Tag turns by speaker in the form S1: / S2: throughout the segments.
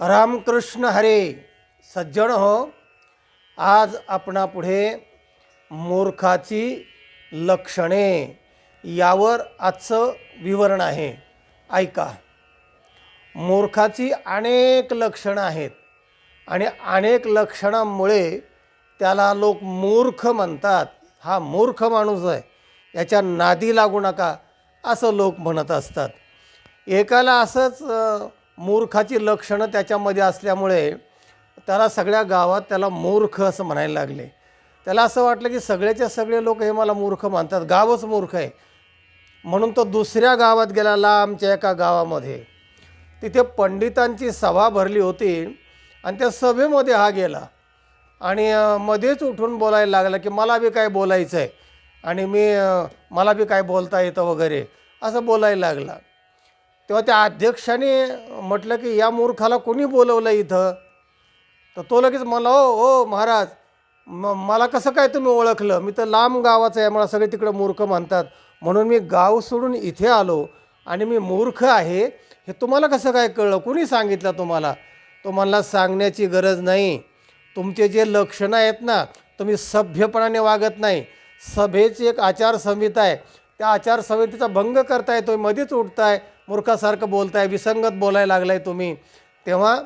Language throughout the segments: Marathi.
S1: रामकृष्ण हरे सज्जन हो. आज आपणापुढे मूर्खाची लक्षणे यावर आजचं विवरण आहे. ऐका. मूर्खाची अनेक लक्षणं आहेत आणि अनेक लक्षणांमुळे त्याला लोक मूर्ख म्हणतात. हा मूर्ख माणूस आहे. याच्या नादी लागू नका असं लोक म्हणत असतात. एकाला असंच मूर्खाची लक्षणं त्याच्यामध्ये असल्यामुळे त्याला सगळ्या गावात त्याला मूर्ख असं म्हणायला लागले. त्याला असं वाटलं की सगळ्याच्या सगळे लोक हे मला मूर्ख मानतात. गावच मूर्ख आहे. म्हणून तो दुसऱ्या गावात गेला लांबच्या एका गावामध्ये. तिथे पंडितांची सभा भरली होती आणि त्या सभेमध्ये हा गेला. आणि मध्येच उठून बोलायला लागला की मला बी काय बोलायचं आहे आणि मी मला बी काय बोलता येतं वगैरे? असं बोलायला लागला. तेव्हा त्या अध्यक्षाने म्हटलं की या मूर्खाला कोणी बोलवलं इथं? तर तो लगेच मला ओ ओ महाराज म मला कसं काय तुम्ही ओळखलं? मी तर लांब गावाचं आहे मला सगळे तिकडं मूर्ख म्हणतात. म्हणून मी गाव सोडून इथे आलो आणि मी मूर्ख आहे. हे तुम्हाला कसं काय कळलं? कुणी सांगितलं तुम्हाला? तो मला सांगण्याची गरज नाही. तुमचे जे लक्षणं आहेत ना तुम्ही सभ्यपणाने वागत नाही. सभेची एक आचारसंहिता आहे. त्या आचारसंहितेचा भंग करताय तुम्ही मध्येच उठताय. मूर्खासारखं बोलताय विसंगत बोलायला लागलाय तुम्ही. तेव्हा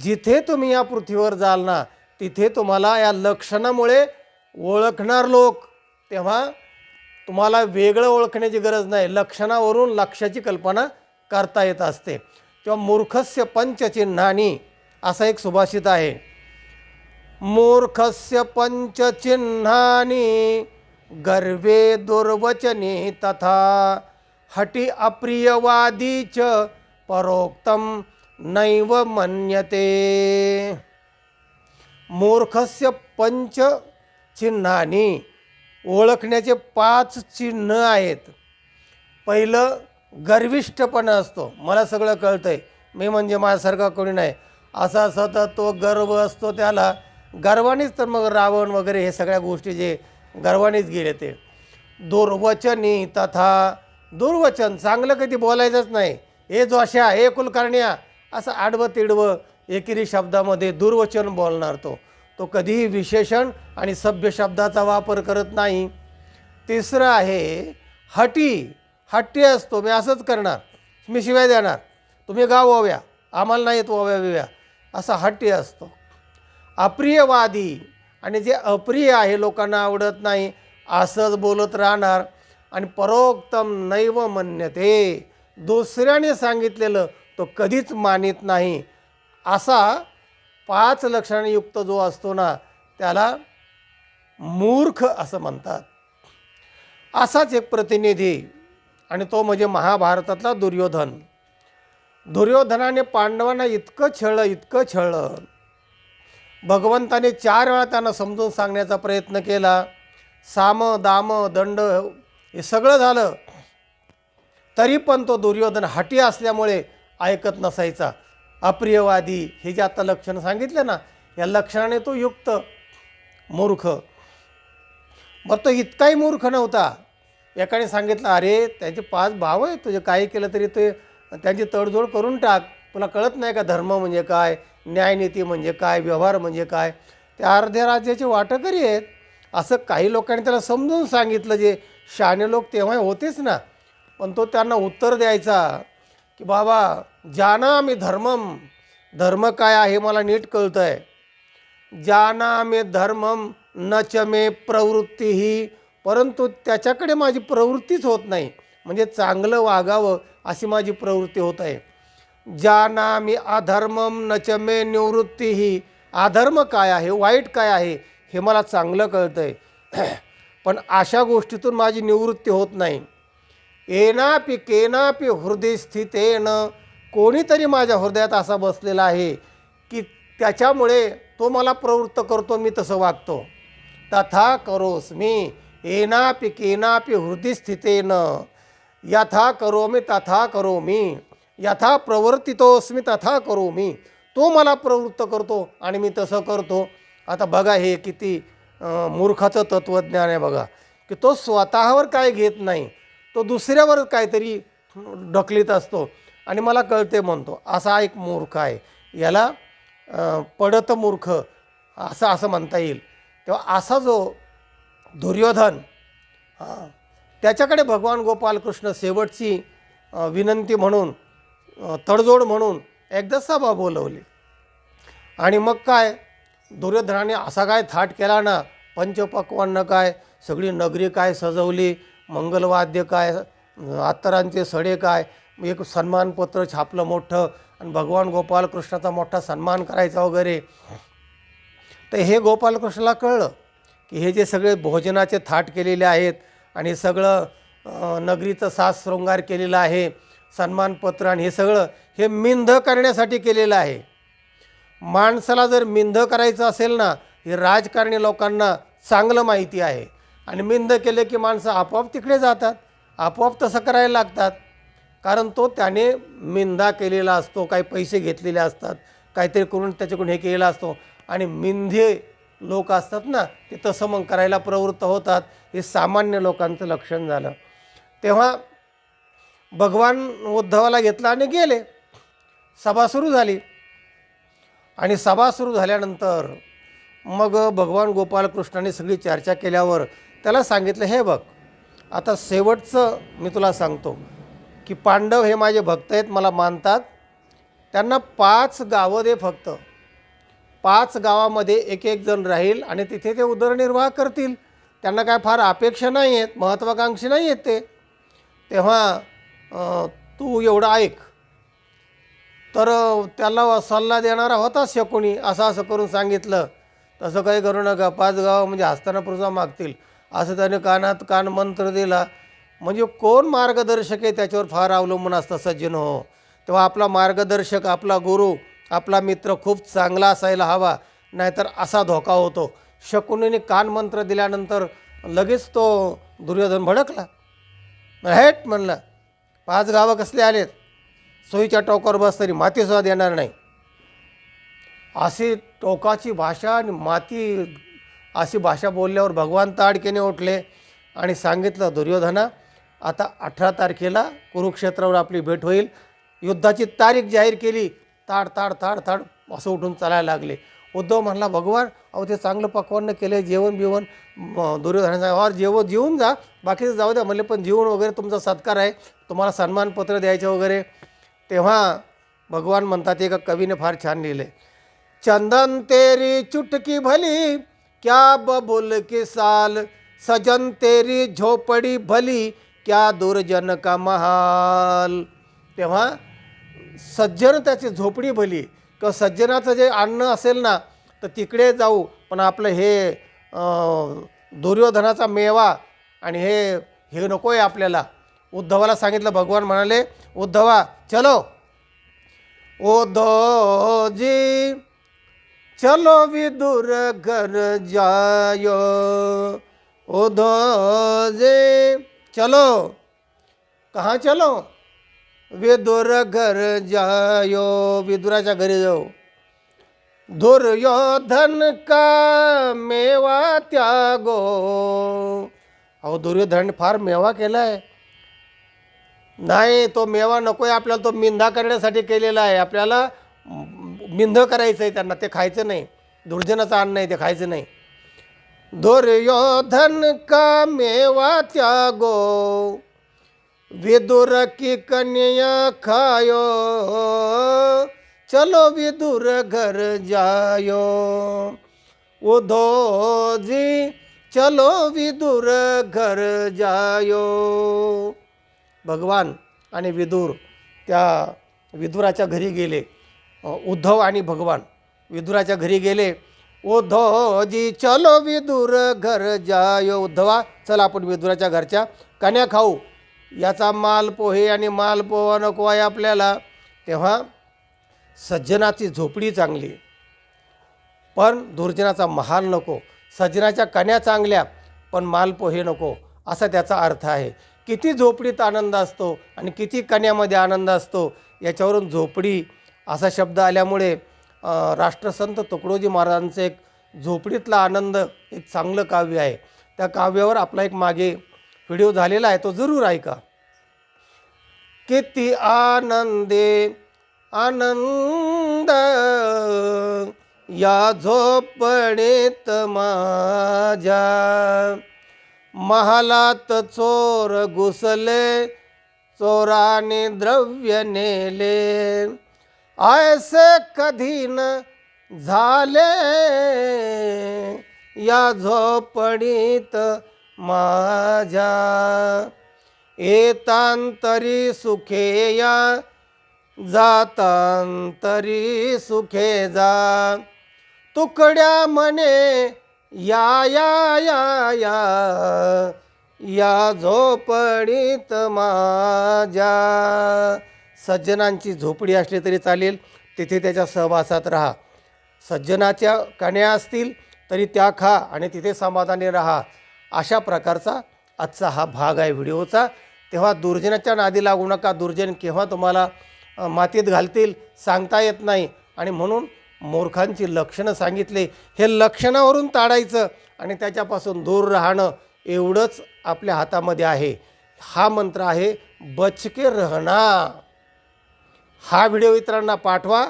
S1: जिथे तुम्ही या पृथ्वीवर जाल ना तिथे तुम्हाला या लक्षणामुळे ओळखणार लोक. तेव्हा तुम्हाला वेगळं ओळखण्याची गरज नाही. लक्षणावरून लक्षाची कल्पना करता येत असते. तेव्हा मूर्खस्य पंचचिन्हानी असा एक सुभाषित आहे. मूर्खस्य पंचचिन्हानी गर्वे दुर्वचने तथा हटी अप्रियवादी च परोक्तम नैव मन्यते। मूर्खस्य पंच चिन्हानी ओळखण्याचे पाच चिन्ह आहेत. पहिलं गर्विष्ठपणा असतो. मला सगळं कळतं आहे मी म्हणजे माझ्यासारखा कोणी नाही. असा सतत तो गर्व असतो त्याला. गर्वानेच तर मग रावण वगैरे हे सगळ्या गोष्टी जे गर्वानेच गेले ते. दुर्वचनी तथा दुर्वचन चांगलं कधी बोलायचंच नाही. ए जोशा हे कुलकर्ण्या असं आडवं तिडवं एकेरी शब्दामध्ये दुर्वचन बोलणार तो. तो कधीही विशेषण आणि सभ्य शब्दाचा वापर करत नाही. तिसरं आहे हटी. हट्टी असतो मी असंच करणार. मी शिवाय देणार. तुम्ही गाव ओव्या. आम्हाला नाही येत ओव्या विव्या असा हट्टी असतो. अप्रियवादी आणि जे अप्रिय आहे लोकांना आवडत नाही असंच बोलत राहणार. आणि परोक्तम नैव मन्यते. दुसऱ्याने सांगितलेलं तो कधीच मानित नाही. असा पाच लक्षणयुक्त जो असतो ना त्याला मूर्ख असं म्हणतात. असाच एक प्रतिनिधी आणि तो म्हणजे महाभारतातला दुर्योधन. दुर्योधनाने पांडवांना इतकं छळलं इतकं छळलं. भगवंताने चार वेळा त्यांना समजून सांगण्याचा प्रयत्न केला. साम दाम दंड हे सगळं झालं. तरी पण तो दुर्योधन हटी असल्यामुळे ऐकत नसायचा. अप्रियवादी हे जे आता लक्षण सांगितलं ना या लक्षणाने तो युक्त मूर्ख. मग तो इतकाही मूर्ख नव्हता. एकाने सांगितलं अरे त्यांचे पाच भाव आहे तुझे काही केलं तरी ते त्यांची तडजोड करून टाक. तुला कळत नाही का धर्म म्हणजे काय न्यायनीती म्हणजे काय व्यवहार म्हणजे काय? ते अर्ध्या राज्याचे वाटकरी आहेत. असं काही लोकांनी त्याला समजून सांगितलं जे शहाणे लोक तेव्हा होतेच ना. पण तो त्यांना उत्तर द्यायचा की बाबा जाना धर्मम धर्म काय आहे मला नीट कळतं आहे जाना मे धर्मम न च मे प्रवृत्ती. ही परंतु त्याच्याकडे माझी प्रवृत्तीच होत नाही. म्हणजे चांगलं वागावं अशी माझी प्रवृत्ती होत आहे. जाना मी अधर्मम न च मे निवृत्ती. ही अधर्म काय आहे? वाईट काय आहे? हे मला चांगलं कळतं आहे पण अशा गोष्टीतून माझी निवृत्ती होत नाही. एनापि केनापि हृदय स्थितेन कोणीतरी माझ्या हृदयात असा बसलेला आहे की त्याच्यामुळे तो मला प्रवृत्त करतो मी तसं वागतो. तथा करोस मी. एनापि केनापि हृदय स्थितेन यथा करो मी तथा करो मी यथा प्रवर्तितोस्मी तथा करो मी तो मला प्रवृत्त करतो आणि मी तसं करतो. आता बघा हे किती मूर्खाचं तत्त्वज्ञान आहे बघा. की तो स्वतःवर काय घेत नाही तो दुसऱ्यावर काहीतरी ढकलीत असतो. आणि मला कळते म्हणतो असा एक मूर्ख आहे. याला पडत मूर्ख असं असं म्हणता येईल. तेव्हा असा जो दुर्योधन हां त्याच्याकडे भगवान गोपालकृष्ण शेवटची विनंती म्हणून तडजोड म्हणून एकदा सभा बोलवली. आणि मग काय? दुर्योधनाने असा काय थाट केला ना? पंचपक्वान्न काय? सगळी नगरी काय सजवली? मंगलवाद्य काय? अत्तरांचे सडे काय? एक सन्मानपत्र छापलं मोठं आणि भगवान गोपालकृष्णाचा मोठा सन्मान करायचा वगैरे. तर हे गोपालकृष्णाला कळलं की हे जे सगळे भोजनाचे थाट केलेले आहेत आणि सगळं नगरीचं सास शृंगार केलेलं आहे सन्मानपत्र आणि हे सगळं हे मिंध करण्यासाठी केलेलं आहे. माणसाला जर मिंध करायचं असेल ना हे राजकारणी लोकांना चांगलं माहिती आहे. आणि मिंध केले की माणसं आपोआप तिकडे जातात आपोआप तसं करायला लागतात. कारण तो त्याने मिंदा केलेला असतो काही पैसे घेतलेले असतात काहीतरी करून त्याच्याकडून हे केलेला असतो. आणि मिंधे लोक असतात ना ते तसं मग करायला प्रवृत्त होतात हे सामान्य लोकांचं लक्षण झालं. तेव्हा भगवान उद्धवाला घेतला आणि गेले. सभा सुरू झाली. आणि सभा सुरू झाल्यानंतर मग भगवान गोपालकृष्णाने सगळी चर्चा केल्यावर त्याला सांगितलं हे बघ आता शेवटचं मी तुला सांगतो की पांडव हे माझे भक्त आहेत मला मानतात. त्यांना पाच गावं दे फक्त. पाच गावामध्ये एक एक जण राहील आणि तिथे ते उदरनिर्वाह करतील. त्यांना काय फार अपेक्षा नाही आहेत महत्त्वाकांक्षी नाही आहेत ते. तेव्हा तू एवढं ऐक. तर त्याला सल्ला देणारा होता शकुनी असं असं करून सांगितलं. तसं काही करू नका. पाच गावं म्हणजे हसताना पुरसा मागतील. असं त्याने कानात कान मंत्र दिला. म्हणजे कोण मार्गदर्शक आहे त्याच्यावर फार अवलंबून असतं सज्जन हो. तेव्हा आपला मार्गदर्शक आपला गुरु आपला मित्र खूप चांगला असायला हवा. नाहीतर असा धोका होतो. शकुनीने कान मंत्र दिल्यानंतर लगेच तो दुर्योधन भडकला. हेट म्हणलं पाच गावं कसले आलेत? सोयीच्या टोकावर बस तरी मातीसुद्धा देणार नाही. अशी टोकाची भाषा आणि माती अशी भाषा बोलल्यावर भगवान ताडकेने उठले आणि सांगितलं दुर्योधना आता अठरा तारखेला कुरुक्षेत्रावर आपली भेट होईल. युद्धाची तारीख जाहीर केली ताड ताड ताड ताड असं उठून चालायला लागले. उद्धव म्हणला भगवान अहो ते चांगलं पकवान केलं जेवण बिवण म- दुर्योधनाचा और जेवण जेवून जा. बाकीचं जाऊ द्या. म्हणले पण जेवण वगैरे तुमचा सत्कार आहे. तुम्हाला सन्मानपत्र द्यायचं वगैरे. तेव्हा भगवान म्हणतात एका कवीने फार छान लिहिले. चंदन तेरी चुटकी भली क्या बबुल की साल? सजन तेरी झोपडी भली क्या दुर्जन का महाल? तेव्हा सज्जन त्याची झोपडी भली. किंवा सज्जनाचं जे अन्न असेल ना तर तिकडे जाऊ. पण आपलं हे दुर्योधनाचा मेवा आणि हे हे नको आहे आपल्याला. उद्धवाला सांगितलं भगवान म्हणाले उद्धवा चलो. उद्धव जी चलो विदुर घर जायो. उद्धव जी चलो. कहाँ चलो? विदुर घर जायो विदुराच्या घरी जाऊ. दुर्योधन का मेवा त्यागो? अहो दुर्योधन फार मेवा केला आहे नाही तो मेवा नको आहे आपल्याला तो मिंधा करण्यासाठी केलेला आहे. आपल्याला मिंध करायचं आहे त्यांना ते खायचं नाही. दुर्जनाचं अन्न आहे ते खायचं नाही. दुर्योधन का मेवा त्यागो? विदुर की कन्या खायो? चलो विदुर घर जायो. उधो जी चलो विदुर घर जायो. भगवान आणि विदूर त्या विदुराच्या घरी गेले. उद्धव आणि भगवान विदुराच्या घरी गेले. उद्धव जी चलो विदुर घर जायो. उद्धवा चला आपण विदुराच्या घरच्या कण्या खाऊ. याचा माल पोहे आणि माल पोहा नको आहे आपल्याला. तेव्हा सज्जनाची झोपडी चांगली. पण दुर्जनाचा महाल नको. सज्जनाच्या कण्या चांगल्या पण माल पोहे नको. असा त्याचा अर्थ आहे. किती झोपडीत आनंद असतो आणि किती कण्यामध्ये आनंद असतो याच्यावरून झोपडी असा शब्द आल्यामुळे राष्ट्रसंत तुकडोजी महाराजांचं एक झोपडीतला आनंद एक चांगलं काव्य आहे. त्या काव्यावर आपला एक मागे व्हिडिओ झालेला आहे तो जरूर ऐका. किती आनंदे आनंद या झोपडीत माझ्या महालात चोर घुसले चोराने द्रव्य नेले. ऐसे कधी न झाले या झोपडीत माझ्या. येतांतरी सुखे या जातांतरी सुखे जा. तुकड्या म्हणे या या या या या झोपडीत माझ्या. सज्जनांची झोपडी असली तरी चालेल. तिथे त्याच्या सहवासात राहा. सज्जनाच्या कण्या असतील तरी त्या खा आणि तिथे समाधानी राहा. अशा प्रकारचा आजचा हा भाग आहे व्हिडिओचा. तेव्हा दुर्जनाच्या नादी लागू नका. दुर्जन केव्हा तुम्हाला मातीत घालतील सांगता येत नाही. आणि म्हणून मूर्खांची लक्षणं सांगितले. हे लक्षणावरून ताडायचं आणि त्याच्यापासून दूर राहणं एवढंच आपल्या हातामध्ये आहे. हा मंत्र आहे बचके रहना. हा व्हिडिओ इतरांना पाठवा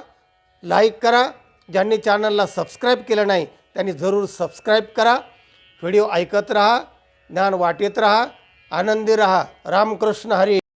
S1: लाईक करा. ज्यांनी चॅनलला सबस्क्राईब केलं नाही त्यांनी जरूर सबस्क्राईब करा. व्हिडिओ ऐकत राहा ज्ञान वाटेत राहा आनंदी राहा. रामकृष्ण हरी.